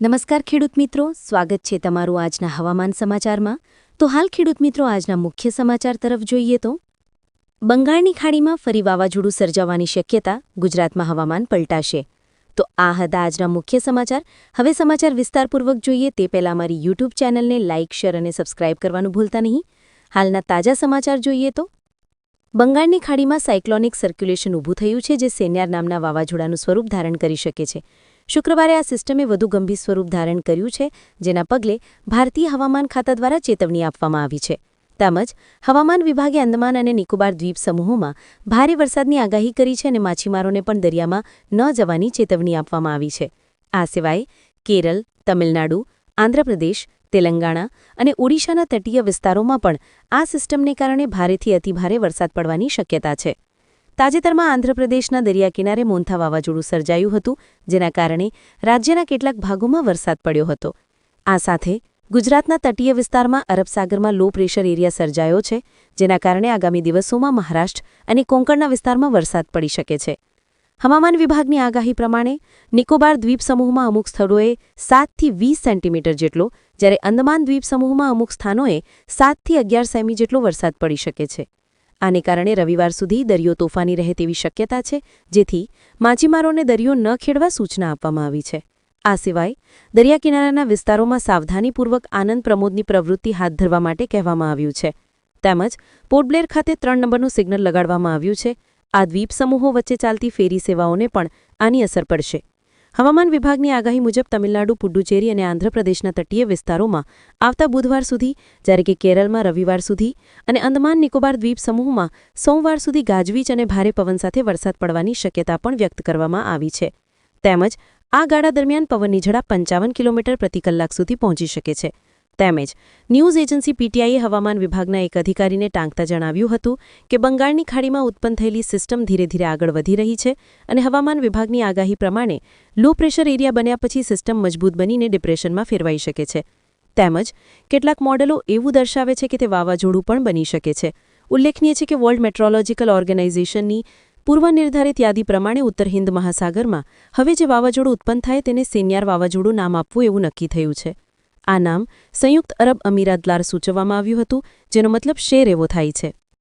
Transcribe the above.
નમસ્કાર ખેડૂત મિત્રો, સ્વાગત છે તમારું આજના હવામાન સમાચારમાં. તો હાલ ખેડૂત મિત્રો, આજના મુખ્ય સમાચાર તરફ જોઈએ તો, બંગાળની ખાડીમાં ફરી વાવાઝોડું સર્જાવાની શક્યતા ગુજરાતમાં હવામાન પલટાશે. તો આ હતા આજના મુખ્ય સમાચાર. હવે સમાચાર વિસ્તારપૂર્વક જોઈએ તે પહેલાં અમારી યુટ્યુબ ચેનલને લાઇક, શેર અને સબસ્ક્રાઇબ કરવાનું ભૂલતા નહીં. હાલના તાજા સમાચાર જોઈએ તો, બંગાળની ખાડીમાં સાયક્લોનિક સર્ક્યુલેશન ઊભું થયું છે, જે સેન્યાર નામના વાવાઝોડાનું સ્વરૂપ ધારણ કરી શકે છે. શુક્રવારે આ સિસ્ટમે વધુ ગંભીર સ્વરૂપ ધારણ કર્યું છે, જેના પગલે ભારતીય હવામાન ખાતા દ્વારા ચેતવણી આપવામાં આવી છે. તેમજ, હવામાન વિભાગે અંદમાન અને નિકોબાર દ્વીપ સમૂહોમાં ભારે વરસાદની આગાહી કરી છે અને માછીમારોને પણ દરિયામાં ન જવાની ચેતવણી આપવામાં આવી છે. આ સિવાય, કેરળ, તમિલનાડુ, આંધ્રપ્રદેશ, તેલંગાણા અને ઓડિશાના તટીય વિસ્તારોમાં પણ આ સિસ્ટમને કારણે ભારેથી અતિભારે વરસાદ પડવાની શક્યતા છે. તાજેતરમાં આંધ્રપ્રદેશના દરિયાકિનારે મોન્થા વાવાઝોડું સર્જાયું હતું, જેના કારણે રાજ્યના કેટલાક ભાગોમાં વરસાદ પડ્યો હતો. આ સાથે ગુજરાતના તટીય વિસ્તારમાં અરબસાગરમાં લો પ્રેશર એરિયા સર્જાયો છે, જેના કારણે આગામી દિવસોમાં મહારાષ્ટ્ર અને કોંકણના વિસ્તારમાં વરસાદ પડી શકે છે. હવામાન વિભાગની આગાહી પ્રમાણે નિકોબાર દ્વીપ સમૂહમાં અમુક સ્થળોએ સાતથી વીસ સેન્ટીમીટર જેટલો, જ્યારે અંદમાન દ્વીપ સમૂહમાં અમુક સ્થાનોએ સાતથી અગિયાર સેમી જેટલો વરસાદ પડી શકે છે. આને કારણે રવિવાર સુધી દરિયો તોફાની રહે તેવી શક્યતા છે, જેથી માછીમારોને દરિયો ન ખેડવા સૂચના આપવામાં આવી છે. આ સિવાય, દરિયાકિનારાના વિસ્તારોમાં સાવધાનીપૂર્વક આનંદ પ્રમોદની પ્રવૃત્તિ હાથ ધરવા માટે કહેવામાં આવ્યું છે. તેમજ, પોર્ટબ્લેર ખાતે ત્રણ નંબરનું સિગ્નલ લગાડવામાં આવ્યું છે. આ દ્વીપ સમૂહો વચ્ચે ચાલતી ફેરી સેવાઓને પણ આની અસર પડશે. હવામાન વિભાગની આગાહી મુજબ તમિલનાડુ, પુડુચેરી અને આંધ્રપ્રદેશના તટીય વિસ્તારોમાં આવતા બુધવાર સુધી, જ્યારે કે કેરળમાં રવિવાર સુધી અને અંદમાન નિકોબાર દ્વીપ સમૂહમાં સોમવાર સુધી ગાજવીજ અને ભારે પવન સાથે વરસાદ પડવાની શક્યતા પણ વ્યક્ત કરવામાં આવી છે. તેમજ આ ગાળા દરમિયાન પવનની ઝડપ પંચાવન કિલોમીટર પ્રતિ કલાક સુધી પહોંચી શકે છે. તેમજ ન્યૂઝ એજન્સી પીટીઆઈએ હવામાન વિભાગના એક અધિકારીને ટાંકતા જણાવ્યું હતું કે બંગાળની ખાડીમાં ઉત્પન્ન થયેલી સિસ્ટમ ધીરે ધીરે આગળ વધી રહી છે અને હવામાન વિભાગની આગાહી પ્રમાણે લો પ્રેશર એરિયા બન્યા પછી સિસ્ટમ મજબૂત બનીને ડિપ્રેશનમાં ફેરવાઈ શકે છે. તેમજ કેટલાક મોડેલો એવું દર્શાવે છે કે તે વાવાઝોડું પણ બની શકે છે. ઉલ્લેખનીય છે કે વર્લ્ડ મેટ્રોલોજીકલ ઓર્ગેનાઇઝેશનની પૂર્વનિર્ધારિત યાદી પ્રમાણે ઉત્તર હિન્દ મહાસાગરમાં હવે જે વાવાઝોડું ઉત્પન્ન થાય તેને સેન્યાર વાવાઝોડું નામ આપવું એવું નક્કી થયું છે. આ નામ સંયુક્ત અરબ અમીરાત દ્વારા સૂચવવામાં આવ્યું હતું, જેનો મતલબ શેર એવો થાય છે.